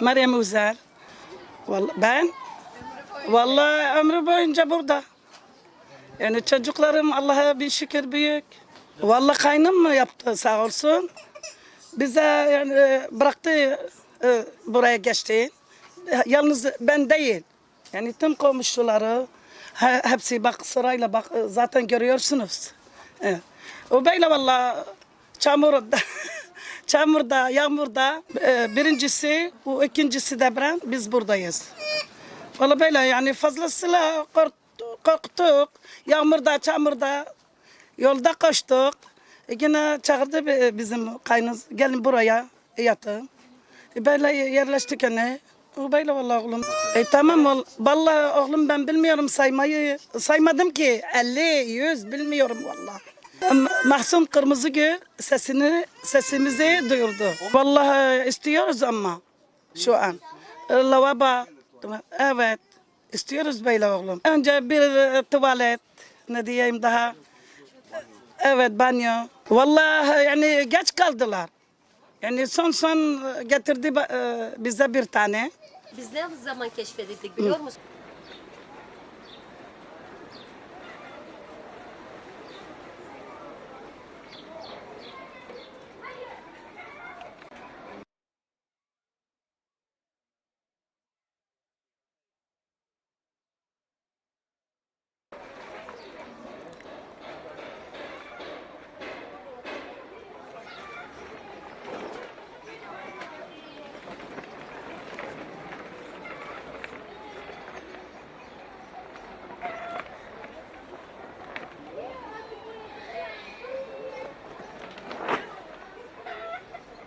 Meryem. Vallahi ben vallahi ömrü boyunca burada. Yani çocuklarım Allah'a bir şükür büyük. Vallahi kaynım mı yaptı sağ olsun. Bize yani e, bıraktı e, buraya geçti. Yalnız ben değil. Yani tüm komşuları he- hepsi bak sırayla bak e, zaten görüyorsunuz. O böyle vallahi çamurda çamurda, yağmurda e, birincisi, o ikincisi deprem biz buradayız. Vallahi böyle yani fazlasıyla korktuk. Yağmurda, çamurda, yolda koştuk. E yine çağırdı bi- bizim kaynız, gelin buraya yatın. E böyle yerleştik hani. O böyle vallahi oğlum. E tamam ol. Vallahi oğlum ben bilmiyorum saymayı. Saymadım ki 50, 100 bilmiyorum vallahi. Mahsun Kırmızıgül sesini sesimizi duyurdu. Vallahi istiyoruz ama şu an. E, Lavabo evet istiyoruz böyle oğlum. Önce bir e, tuvalet ne diyeyim daha. Evet banyo. Vallahi yani geç kaldılar. Yani son son getirdi e, bize bir tane. Biz ne zaman keşfedildik biliyor musun?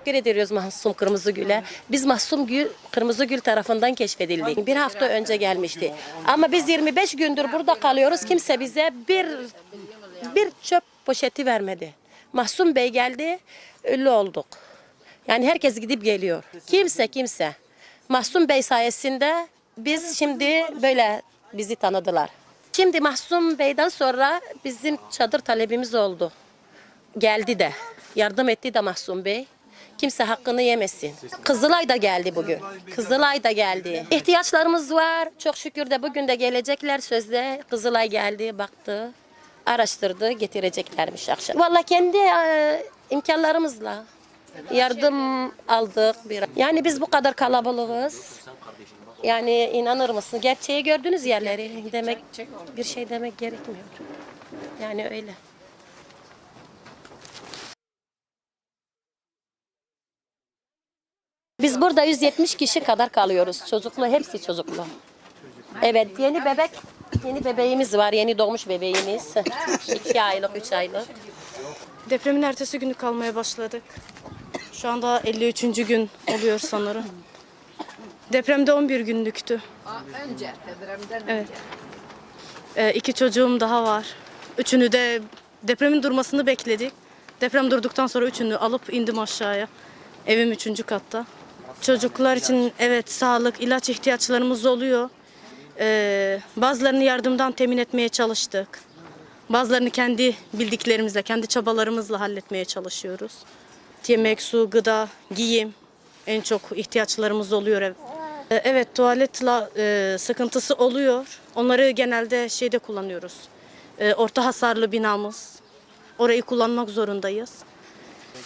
Teşekkür ediyoruz Mahsum Kırmızıgül'e. Biz Mahsum Gül, Kırmızıgül tarafından keşfedildik. Bir hafta önce gelmişti. Ama biz 25 gündür burada kalıyoruz. Kimse bize bir bir çöp poşeti vermedi. Mahsum Bey geldi, ünlü olduk. Yani herkes gidip geliyor. Kimse kimse. Mahsum Bey sayesinde biz şimdi böyle bizi tanıdılar. Şimdi Mahsum Bey'den sonra bizim çadır talebimiz oldu geldi de. Yardım etti de Mahsun Bey. Kimse hakkını yemesin. Kızılay da geldi bugün. Kızılay da geldi. İhtiyaçlarımız var. Çok şükür de bugün de gelecekler sözde. Kızılay geldi, baktı, araştırdı, getireceklermiş akşam. Vallahi kendi e, imkanlarımızla yardım aldık. Bir. Yani biz bu kadar kalabalığız. Yani inanır mısın? Gerçeği gördünüz yerleri. Demek bir şey demek gerekmiyor. Yani öyle. Biz burada 170 kişi kadar kalıyoruz. Çocuklu, hepsi çocuklu. Evet, yeni bebek, yeni bebeğimiz var. Yeni doğmuş bebeğimiz. 2 aylık, 3 aylık. Depremin ertesi günü kalmaya başladık. Şu anda 53. gün oluyor sanırım. Depremde 11 günlüktü. Önce depremden Evet. Ee, iki çocuğum daha var. Üçünü de depremin durmasını bekledik. Deprem durduktan sonra üçünü alıp indim aşağıya. Evim üçüncü katta. Çocuklar için evet sağlık, ilaç ihtiyaçlarımız oluyor. Ee, bazılarını yardımdan temin etmeye çalıştık. Bazılarını kendi bildiklerimizle, kendi çabalarımızla halletmeye çalışıyoruz. Yemek, su, gıda, giyim en çok ihtiyaçlarımız oluyor. Ee, Evet, tuvaletle e, sıkıntısı oluyor. Onları genelde şeyde kullanıyoruz. Ee, orta hasarlı binamız. Orayı kullanmak zorundayız.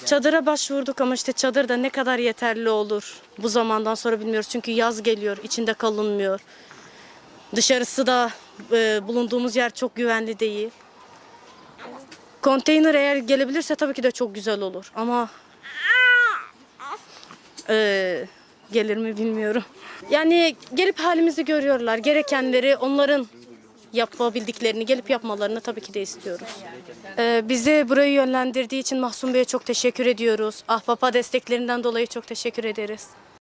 Çadıra başvurduk ama işte çadır da ne kadar yeterli olur bu zamandan sonra bilmiyoruz. Çünkü yaz geliyor, içinde kalınmıyor. Dışarısı da e, bulunduğumuz yer çok güvenli değil. Konteyner eğer gelebilirse tabii ki de çok güzel olur ama e, gelir mi bilmiyorum. Yani gelip halimizi görüyorlar. Gerekenleri onların yapabildiklerini gelip yapmalarını tabii ki de istiyoruz. E, bizi buraya yönlendirdiği için Mahsun Bey'e çok teşekkür ediyoruz. Ahbap'a desteklerinden dolayı çok teşekkür ederiz.